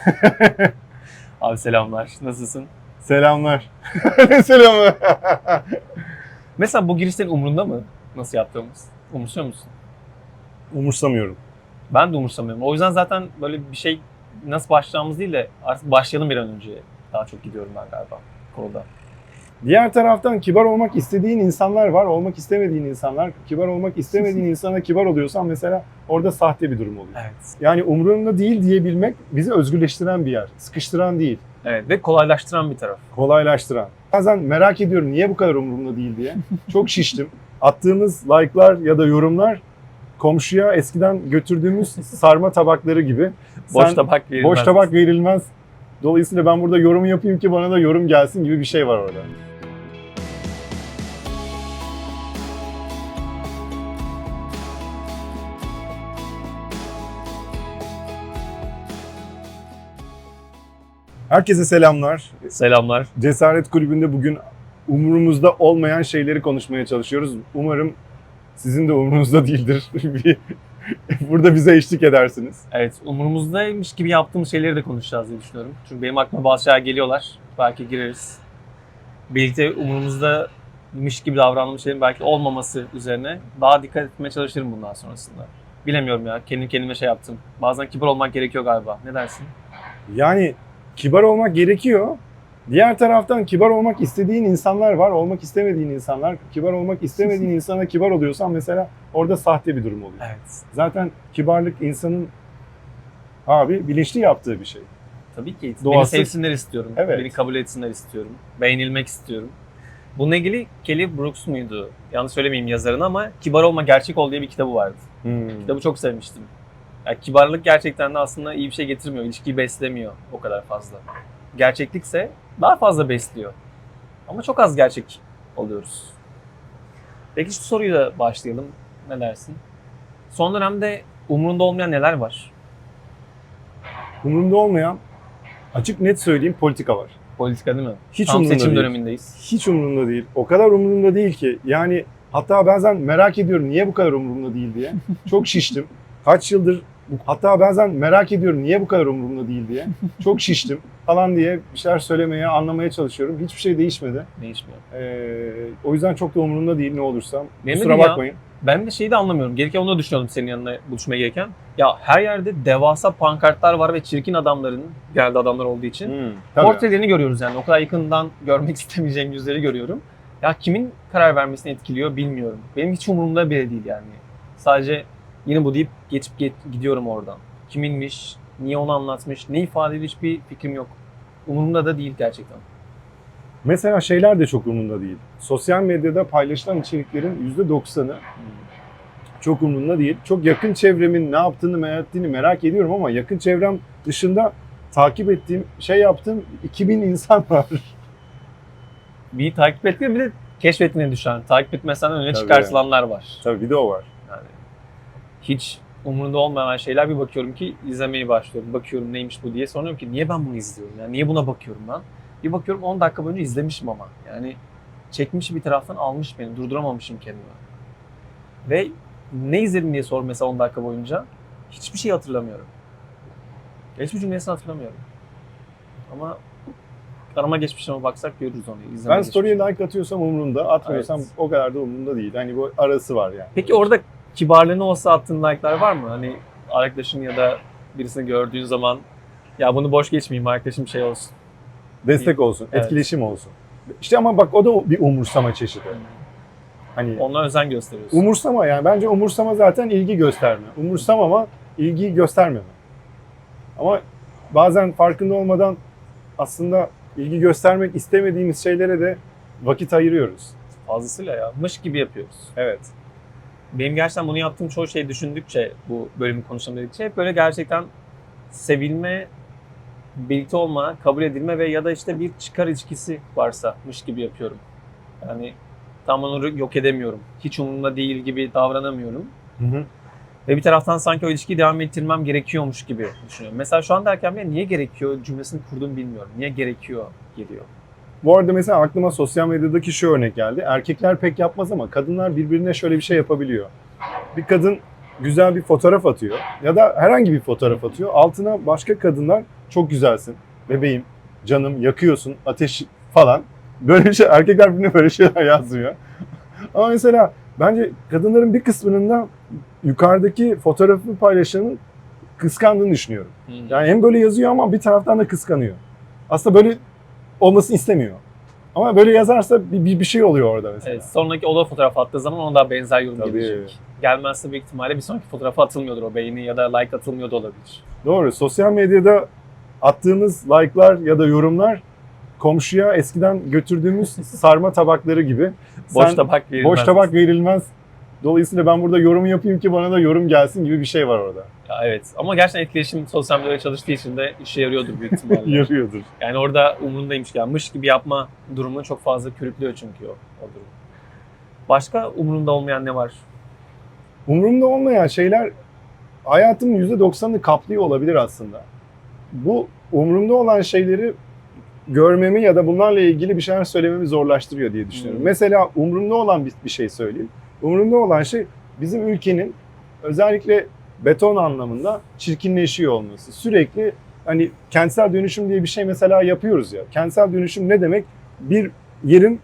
Abi selamlar. Nasılsın? Selamlar. ne selamı? Mesela bu giriş senin umrunda mı? Nasıl yaptığımız? Umursuyor musun? Umursamıyorum. Ben de umursamıyorum. O yüzden zaten böyle bir şey nasıl başlayacağımız değil de artık başlayalım bir an önce. Daha çok gidiyorum ben galiba konuda. Diğer taraftan kibar olmak istediğin insanlar var, olmak istemediğin insanlar. Kibar olmak istemediğin insana kibar oluyorsan mesela orada sahte bir durum oluyor. Evet. Yani umurumda değil diyebilmek bizi özgürleştiren bir yer. Sıkıştıran değil, Evet ve kolaylaştıran bir taraf. kolaylaştıran. Bazen merak ediyorum niye bu kadar umurumda değil diye. Çok şiştim. Attığımız like'lar ya da yorumlar komşuya eskiden götürdüğümüz sarma tabakları gibi. Boş Sen- tabak verilmez. Boş tabak verilmez. Dolayısıyla ben burada yorum yapayım ki bana da yorum gelsin gibi bir şey var orada. Herkese selamlar. Selamlar. Cesaret Kulübü'nde bugün umurumuzda olmayan şeyleri konuşmaya çalışıyoruz. Umarım sizin de umurunuzda değildir. Burada bize eşlik edersiniz. Evet umurumuzdaymış gibi yaptığımız şeyleri de konuşacağız diye düşünüyorum. Çünkü benim aklıma bazı şeyler geliyorlar. Belki gireriz. Birlikte umurumuzdaymış gibi davrandığımız şeylerin belki olmaması üzerine daha dikkat etmeye çalışırım bundan sonrasında. Bilemiyorum ya. Kendim kendime şey yaptım. Bazen kibar olmak gerekiyor galiba. Ne dersin? Yani kibar olmak gerekiyor. Diğer taraftan kibar olmak istediğin insanlar var, olmak istemediğin insanlar. Kibar olmak istemediğin insana kibar oluyorsan mesela orada sahte bir durum oluyor. Evet. Zaten kibarlık insanın abi bilinçli yaptığı bir şey. Tabii ki. Beni Doğası- sevsinler istiyorum. Evet. Beni kabul etsinler istiyorum. Beğenilmek istiyorum. Bununla ilgili Kelly Brooks muydu? Yanlış söylemeyeyim yazarını ama Kibar Olma Gerçek Ol diye bir kitabı vardı. Kitabı çok sevmiştim. Yani kibarlık gerçekten de aslında iyi bir şey getirmiyor. İlişkiyi beslemiyor o kadar fazla. Gerçeklikse daha fazla besliyor. Ama çok az gerçek oluyoruz. Peki şu soruyla başlayalım. Ne dersin? Son dönemde umurunda olmayan neler var? Umurumda olmayan açık net söyleyeyim politika var. Politika değil mi? Hiç Tam umurumda seçim değil. dönemindeyiz. Hiç umurumda değil. O kadar umurumda değil ki. Yani hatta bazen merak ediyorum niye bu kadar umurumda değil diye. Çok şiştim. Kaç yıldır hatta bazen merak ediyorum niye bu kadar umurumda değil diye. Çok şiştim falan diye bir şeyler söylemeye, anlamaya çalışıyorum. Hiçbir şey değişmedi. Değişmiyor. Ee, o yüzden çok da umurumda değil ne olursa. Benim de Kusura ya. bakmayın. Ben de şeyi de anlamıyorum. Gereken onu da düşünüyordum senin yanına buluşmaya gelirken. Ya her yerde devasa pankartlar var ve çirkin adamların, geldi adamlar olduğu için. Hmm, tabii. Portrelerini görüyoruz yani. O kadar yakından görmek istemeyeceğim yüzleri görüyorum. Ya kimin karar vermesini etkiliyor bilmiyorum. Benim hiç umurumda bile değil yani. Sadece yine bu deyip geçip get- gidiyorum oradan. Kiminmiş, niye onu anlatmış, ne ifade ediyor hiçbir fikrim yok. Umurumda da değil gerçekten. Mesela şeyler de çok umurumda değil. Sosyal medyada paylaşılan içeriklerin %90'ı çok umurumda değil. Çok yakın çevremin ne yaptığını, ne ettiğini merak ediyorum ama yakın çevrem dışında takip ettiğim, şey yaptığım 2000 insan var. Bir takip ettiğim bir de keşfetmeye düşen, takip etmesen öne çıkartılanlar var. Tabii bir de o var. Hiç umurunda olmayan şeyler bir bakıyorum ki izlemeye başlıyorum. Bakıyorum neymiş bu diye. Sonra diyorum ki niye ben bunu izliyorum? Yani niye buna bakıyorum ben? Bir bakıyorum 10 dakika boyunca izlemişim ama. Yani çekmiş bir taraftan almış beni. Durduramamışım kendimi. Ve ne izledim diye sor mesela 10 dakika boyunca. Hiçbir şey hatırlamıyorum. Hiçbir cümlesini hatırlamıyorum. Ama arama geçmişime baksak görürüz onu. Ben izlemeye story'e like atıyorsam umurumda, atmıyorsam Evet. o kadar da umurumda değil. Hani bu arası var yani. Peki orada kibarlığına olsa attığın like'lar var mı? Hani arkadaşın ya da birisini gördüğün zaman ya bunu boş geçmeyeyim arkadaşım şey olsun. Destek olsun, Evet. etkileşim olsun. İşte ama bak o da bir umursama çeşidi. Hani Ona özen gösteriyorsun. Umursama yani bence umursama zaten ilgi gösterme. Umursamama ilgi göstermeme. Ama bazen farkında olmadan aslında ilgi göstermek istemediğimiz şeylere de vakit ayırıyoruz. Fazlasıyla ya. Mış gibi yapıyoruz. Evet. Benim gerçekten bunu yaptığım çoğu şey düşündükçe bu bölümü konuşalım dedikçe hep böyle gerçekten sevilme, birlikte olma, kabul edilme ve ya da işte bir çıkar ilişkisi varsa mış gibi yapıyorum. Yani tam onu yok edemiyorum. Hiç umurumda değil gibi davranamıyorum. Hı hı. Ve bir taraftan sanki o ilişkiyi devam ettirmem gerekiyormuş gibi düşünüyorum. Mesela şu an derken bile niye gerekiyor cümlesini kurduğumu bilmiyorum. Niye gerekiyor geliyor. Bu arada mesela aklıma sosyal medyadaki şu örnek geldi. Erkekler pek yapmaz ama kadınlar birbirine şöyle bir şey yapabiliyor. Bir kadın güzel bir fotoğraf atıyor ya da herhangi bir fotoğraf atıyor. Altına başka kadınlar çok güzelsin, bebeğim, canım, yakıyorsun, ateş falan. Böyle şey, erkekler birbirine böyle şeyler yazmıyor. Ama mesela bence kadınların bir kısmının da yukarıdaki fotoğrafı paylaşanın kıskandığını düşünüyorum. Hmm. Yani hem böyle yazıyor ama bir taraftan da kıskanıyor. Aslında böyle olmasını istemiyor. Ama böyle yazarsa bir, bir, şey oluyor orada mesela. Evet, sonraki o da fotoğraf attığı zaman ona da benzer yorum Tabii. gelecek. Gelmezse büyük ihtimalle bir sonraki fotoğrafa atılmıyordur o beğeni ya da like atılmıyor da olabilir. Doğru. Sosyal medyada attığımız like'lar ya da yorumlar komşuya eskiden götürdüğümüz sarma tabakları gibi. Boş Sen- tabak verilmez. boş tabak verilmez. Dolayısıyla ben burada yorum yapayım ki bana da yorum gelsin gibi bir şey var orada. Ya evet ama gerçekten etkileşim sosyal medyada çalıştığı için de işe yarıyordur büyük ihtimalle. Yarıyordur. yani orada umurundaymış gelmiş gibi yapma durumunu çok fazla körüklüyor çünkü o, o durum. Başka umurunda olmayan ne var? Umurumda olmayan şeyler hayatımın %90'ını kaplıyor olabilir aslında. Bu umurumda olan şeyleri görmemi ya da bunlarla ilgili bir şeyler söylememi zorlaştırıyor diye düşünüyorum. Hmm. Mesela umurumda olan bir, bir şey söyleyeyim. Umurumda olan şey bizim ülkenin özellikle beton anlamında çirkinleşiyor olması. Sürekli hani kentsel dönüşüm diye bir şey mesela yapıyoruz ya. Kentsel dönüşüm ne demek? Bir yerin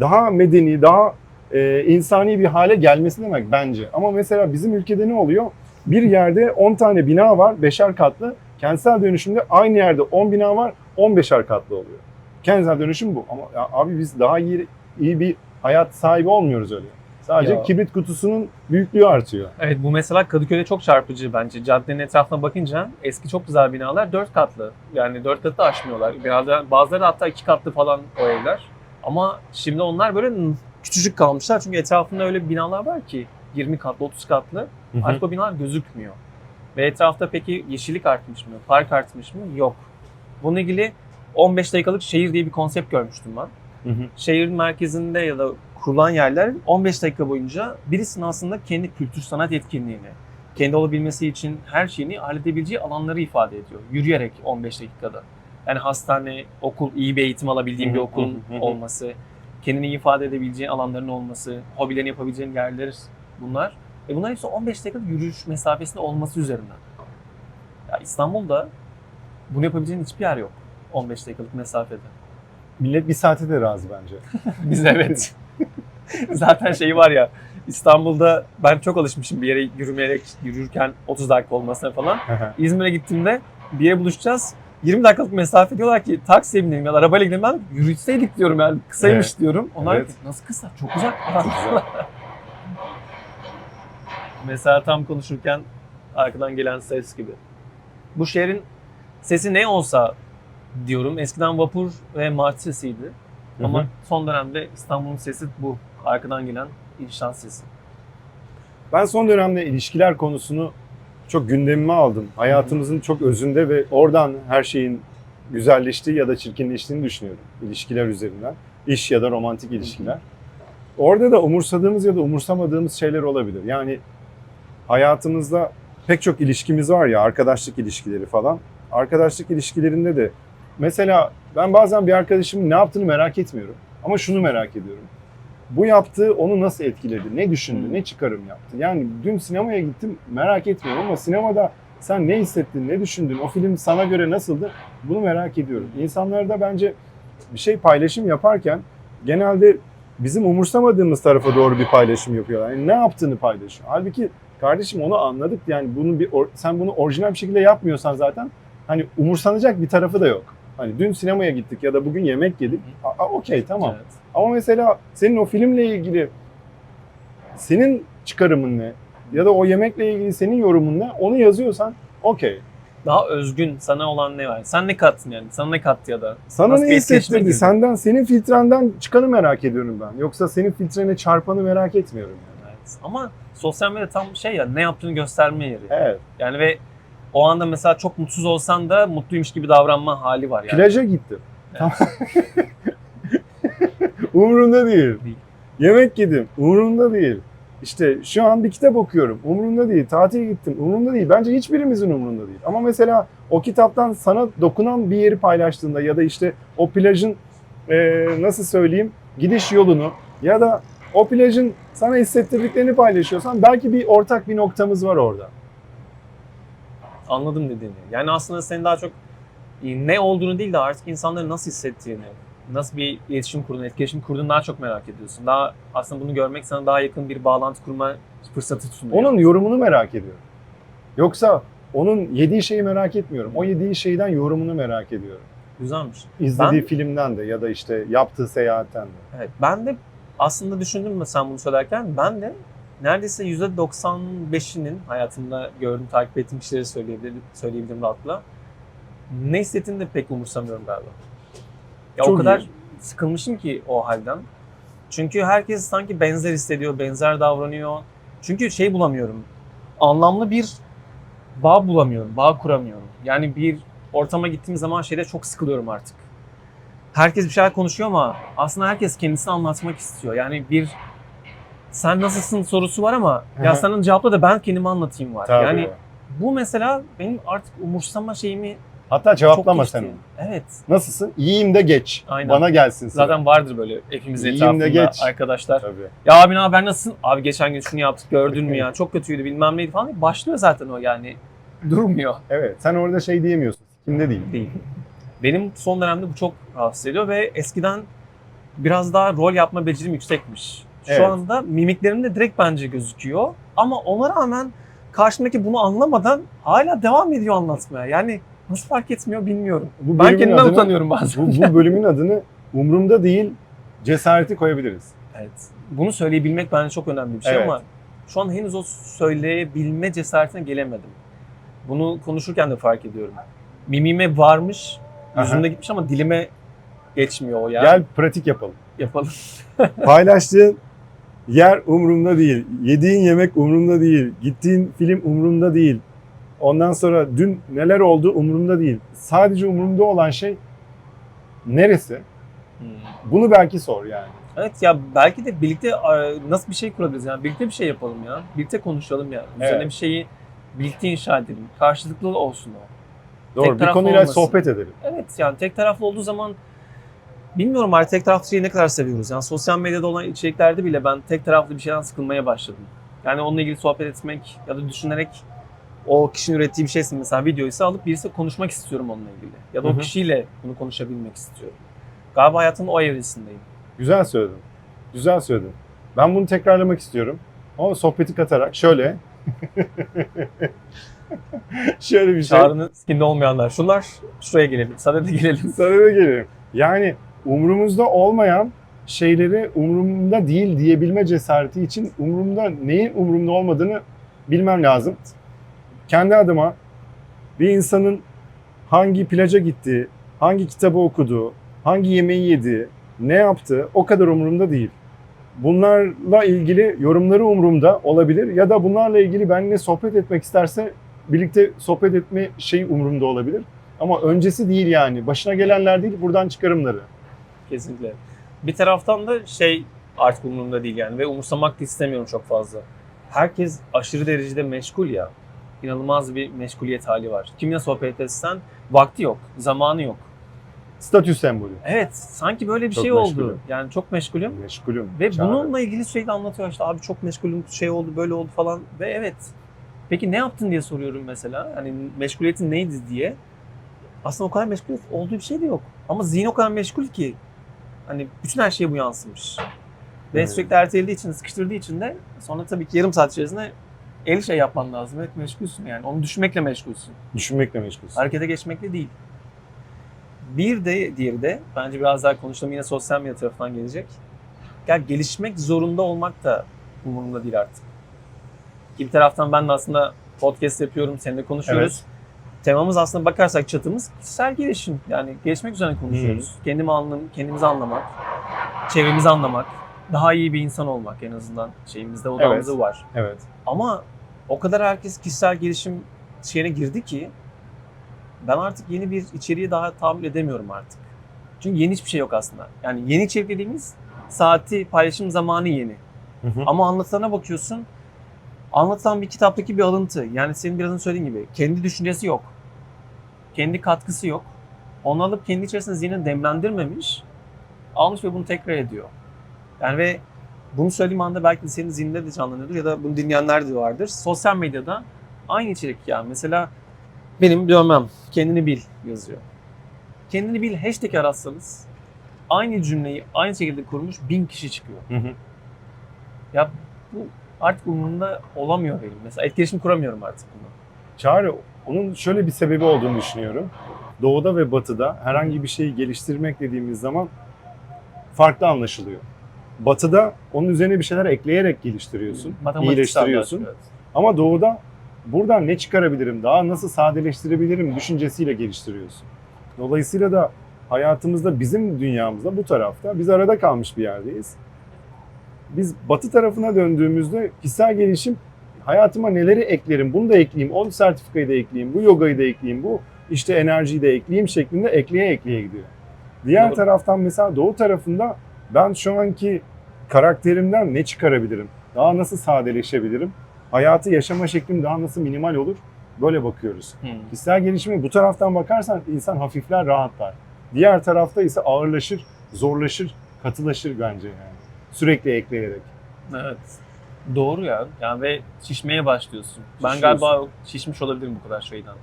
daha medeni, daha e, insani bir hale gelmesi demek bence. Ama mesela bizim ülkede ne oluyor? Bir yerde 10 tane bina var, beşer katlı. Kentsel dönüşümde aynı yerde 10 bina var, 15'er katlı oluyor. Kentsel dönüşüm bu. Ama abi biz daha iyi, iyi bir hayat sahibi olmuyoruz öyle. Sadece Ya. kibrit kutusunun büyüklüğü artıyor. Evet bu mesela Kadıköy'de çok çarpıcı bence. Caddenin etrafına bakınca eski çok güzel binalar dört katlı. Yani dört katı aşmıyorlar. Bazıları, bazıları hatta iki katlı falan o evler. Ama şimdi onlar böyle küçücük kalmışlar. Çünkü etrafında öyle binalar var ki 20 katlı, 30 katlı. Artık o binalar gözükmüyor. Ve etrafta peki yeşillik artmış mı? Park artmış mı? Yok. Bununla ilgili 15 dakikalık şehir diye bir konsept görmüştüm ben. Hı hı. Şehrin merkezinde ya da kurulan yerler 15 dakika boyunca birisinin aslında kendi kültür sanat etkinliğini, kendi olabilmesi için her şeyini halledebileceği alanları ifade ediyor. Yürüyerek 15 dakikada. Yani hastane, okul, iyi bir eğitim alabildiğin bir okulun olması, kendini ifade edebileceğin alanların olması, hobilerini yapabileceğin yerler bunlar. Ve bunlar hepsi 15 dakikalık yürüyüş mesafesinde olması üzerinden. Ya İstanbul'da bunu yapabileceğin hiçbir yer yok 15 dakikalık mesafede. Millet bir saate de razı bence. Biz evet. Zaten şey var ya İstanbul'da ben çok alışmışım bir yere yürümeyerek yürürken 30 dakika olmasına falan. İzmir'e gittiğimde bir yere buluşacağız. 20 dakikalık mesafe diyorlar ki taksiye binelim ya da arabayla gidelim. Ben yürütseydik diyorum yani kısaymış Evet. diyorum. Onlar Evet. nasıl kısa? Çok uzak. Çok güzel. Mesela tam konuşurken arkadan gelen ses gibi. Bu şehrin sesi ne olsa diyorum. Eskiden vapur ve martı sesiydi. Ama Hı hı. son dönemde İstanbul'un sesi bu. Arkadan gelen inşaat sesi. Ben son dönemde ilişkiler konusunu çok gündemime aldım. Hayatımızın çok özünde ve oradan her şeyin güzelleştiği ya da çirkinleştiğini düşünüyorum. İlişkiler üzerinden. İş ya da romantik ilişkiler. Orada da umursadığımız ya da umursamadığımız şeyler olabilir. Yani hayatımızda pek çok ilişkimiz var ya, arkadaşlık ilişkileri falan. Arkadaşlık ilişkilerinde de mesela ben bazen bir arkadaşımın ne yaptığını merak etmiyorum. Ama şunu merak ediyorum. Bu yaptığı onu nasıl etkiledi? Ne düşündü? Ne çıkarım yaptı? Yani dün sinemaya gittim merak etmiyorum ama sinemada sen ne hissettin? Ne düşündün? O film sana göre nasıldı? Bunu merak ediyorum. İnsanlar da bence bir şey paylaşım yaparken genelde bizim umursamadığımız tarafa doğru bir paylaşım yapıyorlar. Yani ne yaptığını paylaşıyor. Halbuki kardeşim onu anladık. Yani bunu bir sen bunu orijinal bir şekilde yapmıyorsan zaten hani umursanacak bir tarafı da yok. Hani dün sinemaya gittik ya da bugün yemek yedik. Aa, okey tamam. Evet. Ama mesela senin o filmle ilgili senin çıkarımın ne? Ya da o yemekle ilgili senin yorumun ne? Onu yazıyorsan okey. Daha özgün sana olan ne var? Sen ne kattın yani? Sana ne kattı ya da? Sana Nasıl ne bir hissettirdi? Senden, senin filtrenden çıkanı merak ediyorum ben. Yoksa senin filtrene çarpanı merak etmiyorum. Yani. Evet. Ama sosyal medya tam şey ya ne yaptığını gösterme yeri. Evet. Yani ve o anda mesela çok mutsuz olsan da mutluymuş gibi davranma hali var yani. Plaja gittim. Umurumda değil. Değil. Yemek yedim. Umurumda değil. İşte şu an bir kitap okuyorum. Umurumda değil. Tatil gittim. Umurumda değil. Bence hiçbirimizin umurunda değil. Ama mesela o kitaptan sana dokunan bir yeri paylaştığında ya da işte o plajın eee, nasıl söyleyeyim gidiş yolunu ya da o plajın sana hissettirdiklerini paylaşıyorsan belki bir ortak bir noktamız var orada. Anladım dediğini. Yani aslında senin daha çok ne olduğunu değil de artık insanların nasıl hissettiğini, nasıl bir iletişim kurduğunu, etkileşim kurduğunu daha çok merak ediyorsun. Daha aslında bunu görmek sana daha yakın bir bağlantı kurma fırsatı sunuyor. Onun yorumunu merak ediyorum. Yoksa onun yediği şeyi merak etmiyorum. O yediği şeyden yorumunu merak ediyorum. Güzelmiş. İzlediği Ben- filmden de ya da işte yaptığı seyahatten de. Evet, ben de aslında düşündüm mü sen bunu söylerken ben de neredeyse %95'inin hayatımda gördüğüm, takip ettiğim kişileri söyleyebilirim, söyleyebilirim rahatlıkla. Ne hissettiğini de pek umursamıyorum galiba. Ya o Çok kadar iyi. sıkılmışım ki o halden. Çünkü herkes sanki benzer hissediyor, benzer davranıyor. Çünkü şey bulamıyorum. Anlamlı bir bağ bulamıyorum, bağ kuramıyorum. Yani bir ortama gittiğim zaman şeyde çok sıkılıyorum artık. Herkes bir şeyler konuşuyor ama aslında herkes kendisini anlatmak istiyor. Yani bir sen nasılsın sorusu var ama ya senin cevapla da ben kendimi anlatayım var. Tabii. Yani bu mesela benim artık umursama şeyimi Hatta çok cevaplama geçti. sen onu. Evet. Nasılsın? İyiyim de geç. Aynen. Bana gelsin sıra. Zaten vardır böyle hepimizin İyiyim de etrafında geç. arkadaşlar. Tabii. Ya abi ne haber nasılsın? Abi geçen gün şunu yaptık gördün mü ya çok kötüydü bilmem neydi falan. Başlıyor zaten o yani. Durmuyor. Evet. Sen orada şey diyemiyorsun. Kimde değil. Değil. Benim son dönemde bu çok rahatsız ediyor ve eskiden biraz daha rol yapma becerim yüksekmiş. Şu Evet. anda mimiklerimde direkt bence gözüküyor. Ama ona rağmen karşımdaki bunu anlamadan hala devam ediyor anlatmaya. Yani nasıl fark etmiyor bilmiyorum. Bu Ben kendimden adını- utanıyorum bazen. Bu, bu bölümün adını umurumda değil cesareti koyabiliriz. Evet. Bunu söyleyebilmek bence çok önemli bir şey Evet. ama şu an henüz o söyleyebilme cesaretine gelemedim. Bunu konuşurken de fark ediyorum. Mimime varmış, yüzümde gitmiş ama dilime geçmiyor o ya. Gel pratik yapalım. Yapalım. Paylaştığın yer umurumda değil. Yediğin yemek umurumda değil. Gittiğin film umurumda değil. Ondan sonra dün neler oldu umurumda değil. Sadece umurumda olan şey neresi? Bunu belki sor yani. Evet ya belki de birlikte nasıl bir şey kurabiliriz yani birlikte bir şey yapalım ya. Birlikte konuşalım ya. Üzerine Evet. bir şeyi birlikte inşa edelim. Karşılıklı olsun o. Doğru. Tek Bir konuyla olmasın. sohbet edelim. Evet yani tek taraflı olduğu zaman bilmiyorum artık tek taraflı şeyi ne kadar seviyoruz. Yani sosyal medyada olan içeriklerde bile ben tek taraflı bir şeyden sıkılmaya başladım. Yani onunla ilgili sohbet etmek ya da düşünerek o kişinin ürettiği bir şeyse mesela videoysa alıp birisi konuşmak istiyorum onunla ilgili. Ya da Hı o hı. kişiyle bunu konuşabilmek istiyorum. Galiba hayatımın o evresindeyim. Güzel söyledin. Güzel söyledin. Ben bunu tekrarlamak istiyorum. Ama sohbeti katarak şöyle. şöyle bir şey. Çağrı'nın skinde olmayanlar. Şunlar şuraya gelelim. Sadede gelelim. Sana da gelirim. Yani umurumuzda olmayan şeyleri umurumda değil diyebilme cesareti için umurumda neyin umurumda olmadığını bilmem lazım. Kendi adıma bir insanın hangi plaja gittiği, hangi kitabı okuduğu, hangi yemeği yediği, ne yaptığı o kadar umurumda değil. Bunlarla ilgili yorumları umurumda olabilir ya da bunlarla ilgili benimle sohbet etmek isterse birlikte sohbet etme şeyi umurumda olabilir. Ama öncesi değil yani. Başına gelenler değil, buradan çıkarımları. Kesinlikle. Bir taraftan da şey artık umurumda değil yani ve umursamak da istemiyorum çok fazla. Herkes aşırı derecede meşgul ya. İnanılmaz bir meşguliyet hali var. Kiminle sohbet etsen vakti yok, zamanı yok. Statü sembolü. Evet, sanki böyle bir Çok şey meşgulüm. oldu. Yani çok meşgulüm. Meşgulüm. Ve Çağrı. bununla ilgili sürekli anlatıyor işte abi çok meşgulüm, şey oldu, böyle oldu falan. Ve evet. Peki ne yaptın diye soruyorum mesela. Hani meşguliyetin neydi diye. Aslında o kadar meşgul olduğu bir şey de yok. Ama zihin o kadar meşgul ki. Hani bütün her şeye bu yansımış. Ve Evet. sürekli ertelediği için, sıkıştırdığı için de sonra tabii ki yarım saat içerisinde 50 şey yapman lazım. Evet meşgulsün yani. Onu düşünmekle meşgulsün. Düşünmekle meşgulsün. Harekete geçmekle değil. Bir de diğeri de bence biraz daha konuştuğum yine sosyal medya tarafından gelecek. Ya gelişmek zorunda olmak da umurumda değil artık. Bir taraftan ben de aslında podcast yapıyorum, seninle konuşuyoruz. Temamız aslında bakarsak çatımız kişisel gelişim. Yani gelişmek üzerine konuşuyoruz. Kendimi anlam, kendimizi anlamak, çevremizi anlamak, daha iyi bir insan olmak en azından şeyimizde odamızda Evet. var. Evet. Ama o kadar herkes kişisel gelişim şeyine girdi ki ben artık yeni bir içeriği daha tahammül edemiyorum artık. Çünkü yeni hiçbir şey yok aslında. Yani yeni içerik dediğimiz saati paylaşım zamanı yeni. Hı hı. Ama anlatılana bakıyorsun anlatılan bir kitaptaki bir alıntı. Yani senin birazın söylediğin gibi kendi düşüncesi yok. Kendi katkısı yok. Onu alıp kendi içerisinde zihnini demlendirmemiş. Almış ve bunu tekrar ediyor. Yani ve bunu söylediğim anda belki de senin zihninde de canlanıyordur ya da bunu dinleyenler de vardır. Sosyal medyada aynı içerik yani. Mesela benim dövmem kendini bil yazıyor. kendini bil hashtag aratsanız aynı cümleyi aynı şekilde kurmuş bin kişi çıkıyor. Ya bu artık umurumda olamıyor benim. Mesela etkileşim kuramıyorum artık bunu. Çağrı, onun şöyle bir sebebi olduğunu düşünüyorum. Doğuda ve batıda herhangi bir şeyi geliştirmek dediğimiz zaman farklı anlaşılıyor. Batıda onun üzerine bir şeyler ekleyerek geliştiriyorsun, Matematiksel iyileştiriyorsun. evet. Ama doğuda buradan ne çıkarabilirim, daha nasıl sadeleştirebilirim düşüncesiyle geliştiriyorsun. Dolayısıyla da hayatımızda bizim dünyamızda bu tarafta biz arada kalmış bir yerdeyiz. Biz batı tarafına döndüğümüzde kişisel gelişim hayatıma neleri eklerim, bunu da ekleyeyim, o sertifikayı da ekleyeyim, bu yogayı da ekleyeyim, bu işte enerjiyi de ekleyeyim şeklinde ekleye ekleye gidiyor. Diğer Doğru. taraftan mesela doğu tarafında ben şu anki karakterimden ne çıkarabilirim? Daha nasıl sadeleşebilirim? Hayatı yaşama şeklim daha nasıl minimal olur? Böyle bakıyoruz. Hmm. Kişisel gelişime bu taraftan bakarsan insan hafifler, rahatlar. Diğer tarafta ise ağırlaşır, zorlaşır, katılaşır bence yani. Sürekli ekleyerek. Evet. Doğru ya. Yani ve şişmeye başlıyorsun. Ben galiba şişmiş olabilirim bu kadar şeyden.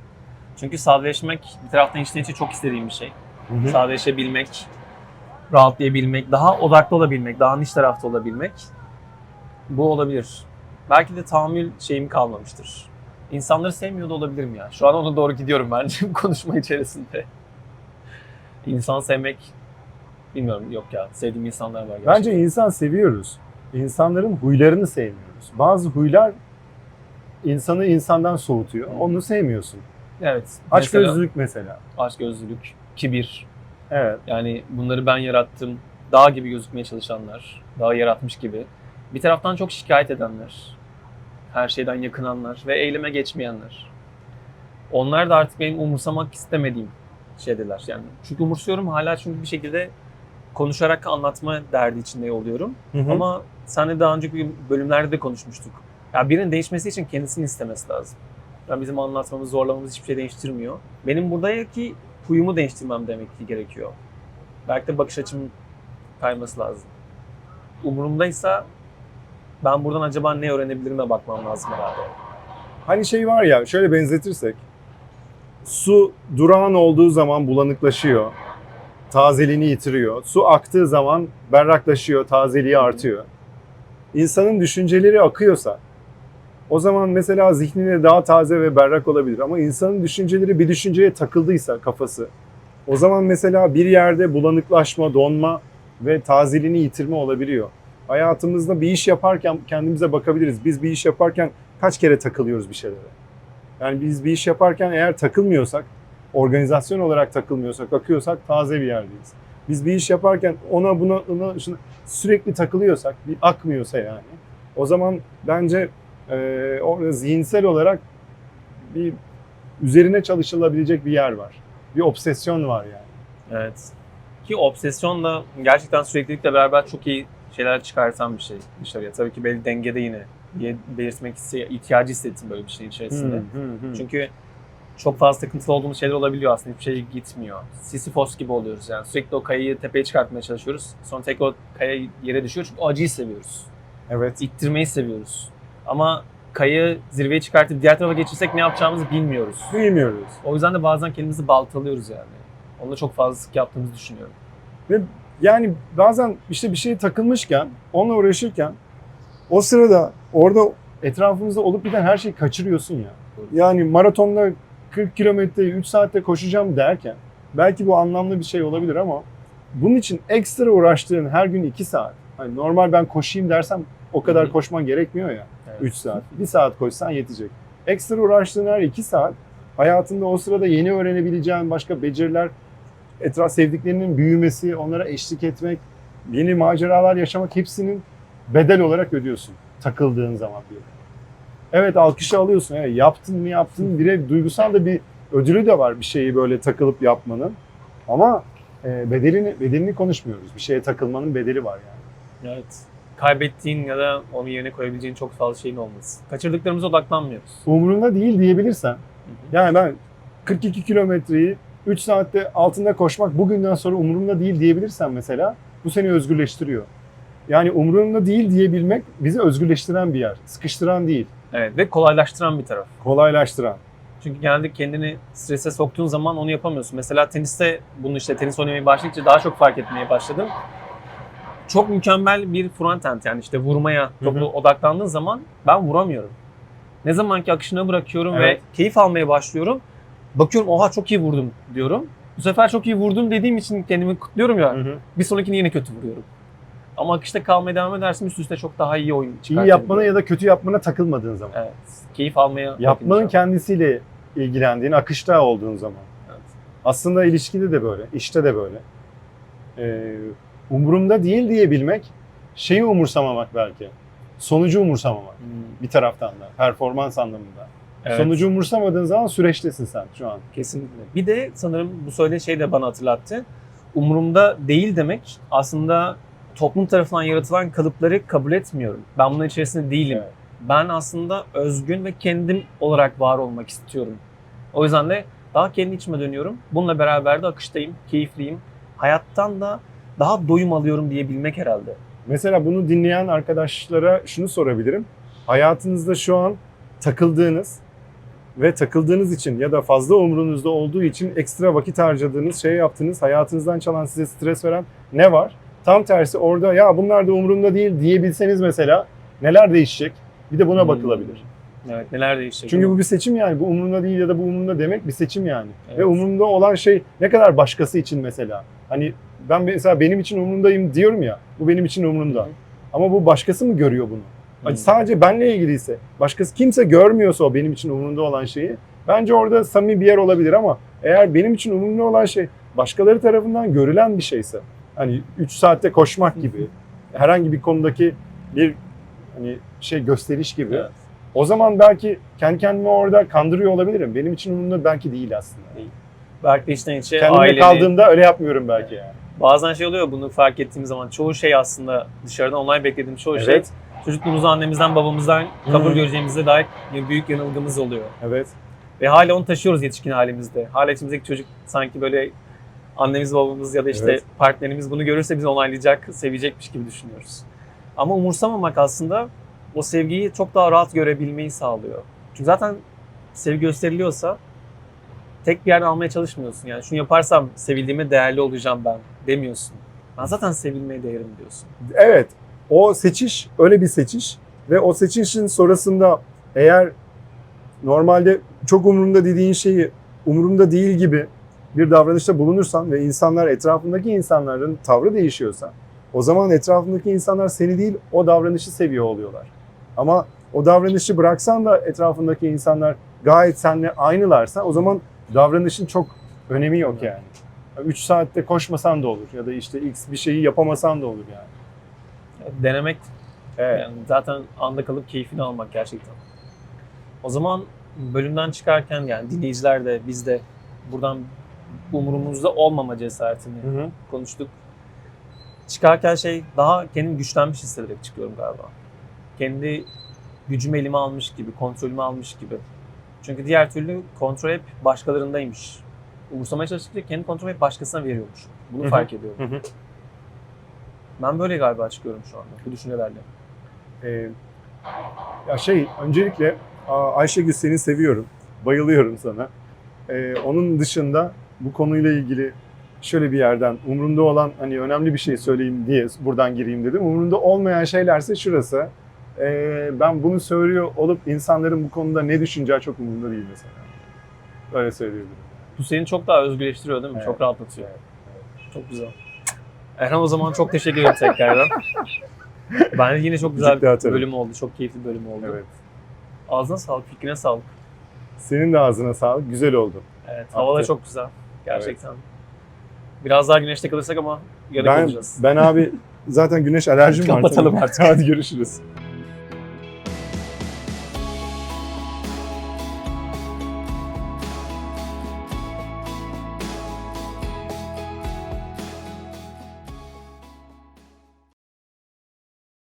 Çünkü sadeleşmek bir taraftan içten içe çok istediğim bir şey. Sadeleşebilmek, rahatlayabilmek, daha odaklı olabilmek, daha niş tarafta olabilmek bu olabilir. Belki de tahammül şeyim kalmamıştır. İnsanları sevmiyor da olabilirim ya. Şu an ona doğru gidiyorum bence bu konuşma içerisinde. İnsan sevmek bilmiyorum yok ya. Sevdiğim insanlar var gerçekten. Bence insan seviyoruz. İnsanların huylarını sevmiyoruz. Bazı huylar insanı insandan soğutuyor. Onu sevmiyorsun. evet. Aç mesela gözlülük mesela. açgözlülük, kibir. Evet. Yani bunları ben yarattım. Dağ gibi gözükmeye çalışanlar, dağ yaratmış gibi. Bir taraftan çok şikayet edenler, her şeyden yakınanlar ve eyleme geçmeyenler. Onlar da artık benim umursamak istemediğim şeydiler. Yani çünkü umursuyorum hala çünkü bir şekilde konuşarak anlatma derdi içinde oluyorum. Ama Ama seninle daha önceki bölümlerde de konuşmuştuk. Ya birinin değişmesi için kendisini istemesi lazım. Yani bizim anlatmamız, zorlamamız hiçbir şey değiştirmiyor. Benim buradaki huyumu değiştirmem demek ki gerekiyor. Belki de bakış açım kayması lazım. Umurumdaysa ben buradan acaba ne öğrenebilirime bakmam lazım herhalde. hani şey var ya şöyle benzetirsek su durağan olduğu zaman bulanıklaşıyor. Tazeliğini yitiriyor. Su aktığı zaman berraklaşıyor, tazeliği artıyor. İnsanın düşünceleri akıyorsa o zaman mesela zihnine daha taze ve berrak olabilir. Ama insanın düşünceleri bir düşünceye takıldıysa kafası o zaman mesela bir yerde bulanıklaşma, donma ve tazeliğini yitirme olabiliyor. Hayatımızda bir iş yaparken kendimize bakabiliriz. Biz bir iş yaparken kaç kere takılıyoruz bir şeylere? Yani biz bir iş yaparken eğer takılmıyorsak, organizasyon olarak takılmıyorsak, akıyorsak taze bir yerdeyiz. Biz bir iş yaparken ona buna, ona şuna sürekli takılıyorsak, bir akmıyorsa yani, o zaman bence e, orada zihinsel olarak bir üzerine çalışılabilecek bir yer var. Bir obsesyon var yani. Evet. Ki obsesyon da gerçekten süreklilikle beraber çok iyi şeyler çıkartan bir şey dışarıya. Tabii ki belli dengede yine belirtmek iste- ihtiyacı hissettim böyle bir şeyin içerisinde. Çünkü Çünkü çok fazla takıntılı olduğumuz şeyler olabiliyor aslında. Hiçbir şey gitmiyor. Sisyphos gibi oluyoruz yani. Sürekli o kayayı tepeye çıkartmaya çalışıyoruz. Sonra tekrar o kaya yere düşüyor çünkü o acıyı seviyoruz. evet. İttirmeyi seviyoruz. Ama kayayı zirveye çıkartıp diğer tarafa geçirsek ne yapacağımızı bilmiyoruz. Bilmiyoruz. O yüzden de bazen kendimizi baltalıyoruz yani. Onu da çok fazla sık yaptığımızı düşünüyorum. Yani bazen işte bir şeye takılmışken, onunla uğraşırken o sırada orada etrafımızda olup biten her şeyi kaçırıyorsun ya. Yani maratonda 40 kilometreyi 3 saatte koşacağım derken belki bu anlamlı bir şey olabilir ama bunun için ekstra uğraştığın her gün 2 saat. Hani normal ben koşayım dersem o kadar koşman gerekmiyor ya. Evet. 3 saat. 1 saat koşsan yetecek. Ekstra uğraştığın her 2 saat hayatında o sırada yeni öğrenebileceğin başka beceriler, etraf sevdiklerinin büyümesi, onlara eşlik etmek, yeni maceralar yaşamak hepsinin bedel olarak ödüyorsun takıldığın zaman bir. Evet alkışı alıyorsun. Evet, yaptın mı yaptın. Bir de duygusal da bir ödülü de var bir şeyi böyle takılıp yapmanın. Ama e, bedelini bedelini konuşmuyoruz. Bir şeye takılmanın bedeli var yani. Evet. Kaybettiğin ya da onun yerine koyabileceğin çok fazla şeyin olması. Kaçırdıklarımıza odaklanmıyoruz. Umurunda değil diyebilirsen Hı hı. Yani ben 42 kilometreyi 3 saatte altında koşmak bugünden sonra umurumda değil diyebilirsen mesela bu seni özgürleştiriyor. Yani umurumda değil diyebilmek bizi özgürleştiren bir yer. Sıkıştıran değil, Evet ve kolaylaştıran bir taraf. kolaylaştıran. Çünkü genelde kendini strese soktuğun zaman onu yapamıyorsun. Mesela teniste bunu işte tenis oynamaya başladıkça daha çok fark etmeye başladım. Çok mükemmel bir frontend yani işte vurmaya topu Hı hı. odaklandığın zaman ben vuramıyorum. Ne zamanki akışına bırakıyorum Evet. ve keyif almaya başlıyorum. Bakıyorum oha çok iyi vurdum diyorum. Bu sefer çok iyi vurdum dediğim için kendimi kutluyorum ya. Hı hı. Bir sonrakini yine kötü vuruyorum. Ama akışta kalmaya devam edersin üst üste çok daha iyi oyun İyi çıkartabiliyorum. yapmana ya da kötü yapmana takılmadığın zaman. Evet. Keyif almaya Yapmanın kendisiyle ilgilendiğin, akışta olduğun zaman. Evet. Aslında ilişkide de böyle, işte de böyle. Ee, umurumda değil diyebilmek, şeyi umursamamak belki. Sonucu umursamamak Hmm, bir taraftan da, performans anlamında. evet. Sonucu umursamadığın zaman süreçtesin sen şu an. Kesinlikle. Bir de sanırım bu söylediğin şey de bana hatırlattı. Umurumda değil demek aslında toplum tarafından yaratılan kalıpları kabul etmiyorum. Ben bunun içerisinde değilim. Evet. Ben aslında özgün ve kendim olarak var olmak istiyorum. O yüzden de daha kendi içime dönüyorum. Bununla beraber de akıştayım, keyifliyim. Hayattan da daha doyum alıyorum diyebilmek herhalde. Mesela bunu dinleyen arkadaşlara şunu sorabilirim. Hayatınızda şu an takıldığınız ve takıldığınız için ya da fazla umrunuzda olduğu için ekstra vakit harcadığınız, şey yaptığınız, hayatınızdan çalan size stres veren ne var? Tam tersi orada ya bunlar da umurumda değil diyebilseniz mesela neler değişecek? Bir de buna Hmm. bakılabilir. Evet, neler değişecek? Çünkü bu bir seçim yani. Bu umurumda değil ya da bu umurumda demek bir seçim yani. Evet. Ve umurumda olan şey ne kadar başkası için mesela. Hani ben mesela benim için umurumdayım diyorum ya. Bu benim için umurumda. Hı. Ama bu başkası mı görüyor bunu? Hmm. Sadece benle ilgiliyse, başkası kimse görmüyorsa o benim için umurumda olan şeyi, bence orada samimi bir yer olabilir ama eğer benim için umurumda olan şey başkaları tarafından görülen bir şeyse, hani 3 saatte koşmak gibi, herhangi bir konudaki bir hani şey gösteriş gibi, Evet. O zaman belki kendi kendimi orada kandırıyor olabilirim. Benim için umurumda belki değil aslında. Belki de içten içe Kendime aileni, kaldığımda öyle yapmıyorum belki yani. Bazen şey oluyor bunu fark ettiğim zaman çoğu şey aslında dışarıdan online beklediğim çoğu şey Evet. çocukluğumuzda annemizden babamızdan kabul Hı. göreceğimize dair bir büyük yanılgımız oluyor. Evet. Ve hala onu taşıyoruz yetişkin halimizde. Hala içimizdeki çocuk sanki böyle annemiz babamız ya da işte Evet. partnerimiz bunu görürse bizi onaylayacak, sevecekmiş gibi düşünüyoruz. Ama umursamamak aslında o sevgiyi çok daha rahat görebilmeyi sağlıyor. Çünkü zaten sevgi gösteriliyorsa tek bir yerden almaya çalışmıyorsun. Yani şunu yaparsam sevildiğime değerli olacağım ben demiyorsun. Ben zaten sevilmeye değerim diyorsun. Evet, o seçiş öyle bir seçiş ve o seçişin sonrasında eğer normalde çok umurumda dediğin şeyi umurumda değil gibi bir davranışta bulunursan ve insanlar etrafındaki insanların tavrı değişiyorsa o zaman etrafındaki insanlar seni değil o davranışı seviyor oluyorlar. Ama o davranışı bıraksan da etrafındaki insanlar gayet seninle aynılarsa o zaman davranışın çok önemi yok yani. 3 saatte koşmasan da olur ya da işte X bir şeyi yapamasan da olur yani. Denemek Evet. Yani zaten anda kalıp keyfini almak gerçekten. O zaman bölümden çıkarken yani dinleyiciler de biz de buradan umurumuzda olmama cesaretini Hı hı. konuştuk. Çıkarken şey daha kendimi güçlenmiş hissederek çıkıyorum galiba. Kendi gücümü elime almış gibi, kontrolümü almış gibi. Çünkü diğer türlü kontrol hep başkalarındaymış. Umursamaya çalıştıkça kendi kontrolü hep başkasına veriyormuş. Bunu fark ediyorum. Ben böyle galiba çıkıyorum şu anda bu düşüncelerle. Ee, ya şey öncelikle Ayşegül seni seviyorum. Bayılıyorum sana. Ee, onun dışında bu konuyla ilgili şöyle bir yerden umurumda olan hani önemli bir şey söyleyeyim diye buradan gireyim dedim. Umurumda olmayan şeylerse şurası. Ee, ben bunu söylüyor olup insanların bu konuda ne düşüneceği çok umurumda değil mesela. Öyle söyleyebilirim. Bu seni çok daha özgürleştiriyor değil mi? Evet. Çok rahatlatıyor. Çok güzel. Erhan o zaman çok teşekkür ederim tekrardan. Bence yine çok güzel bir bölüm oldu. Çok keyifli bir bölüm oldu. Evet. Ağzına sağlık, fikrine sağlık. Senin de ağzına sağlık. Güzel oldu. Evet, hava da çok güzel. Gerçekten. Biraz daha güneşte kalırsak ama yanık Ben, olacağız. ben abi zaten güneş alerjim var. Kapatalım artık. Hadi görüşürüz.